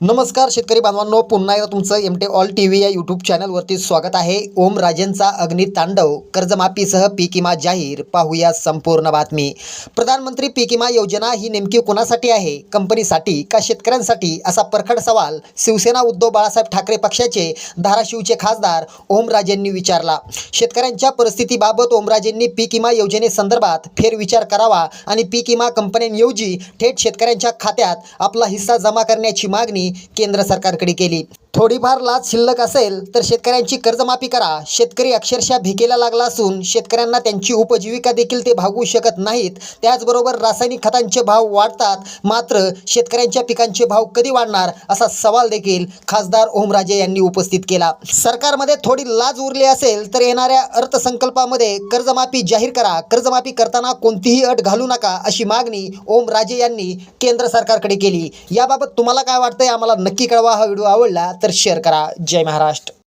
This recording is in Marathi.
नमस्कार शेतकरी बांधवांनो. पुन्हा एकदा तुमचं एम टे ऑल टी व्ही या यूट्यूब चॅनलवरती स्वागत आहे. ओम राजेंचा अग्नितांडव कर्जमाफीसह पीक विमा जाहीर. पाहूया संपूर्ण बातमी. प्रधानमंत्री पीक विमा योजना ही नेमकी कोणासाठी आहे? कंपनीसाठी का शेतकऱ्यांसाठी? असा परखड सवाल शिवसेना उद्धव बाळासाहेब ठाकरे पक्षाचे धाराशिवचे खासदार ओमराजेंनी विचारला. शेतकऱ्यांच्या परिस्थितीबाबत ओमराजेंनी पीक विमा योजनेसंदर्भात फेरविचार करावा आणि पीक विमा कंपन्यांऐवजी थेट शेतकऱ्यांच्या खात्यात आपला हिस्सा जमा करण्याची मागणी मागणी केंद्र सरकारकडे केली. थोडीफार लाच शिल्लक असेल तर शेतकऱ्यांची कर्जमाफी करा. शेतकरी अक्षरशः भिकेला लागला असून शेतकऱ्यांना त्यांची उपजीविका देखील ते भागवू शकत नाहीत. त्याचबरोबर रासायनिक खतांचे भाव वाढतात. मात्र शेतकऱ्यांच्या पिकांचे भाव कधी वाढणार असा सवाल देखील खासदार ओमराजे यांनी उपस्थित केला. सरकारमध्ये थोडी लाज उरली असेल तर येणाऱ्या अर्थसंकल्पामध्ये कर्जमाफी जाहीर करा. कर्जमाफी करताना कोणतीही अट घालू नका अशी मागणी ओमराजे यांनी केंद्र सरकारकडे केली. याबाबत तुम्हाला काय वाटतंय? आम्हाला नक्की कळवा. हा व्हिडिओ आवडला तर शेअर करा. जय महाराष्ट्र.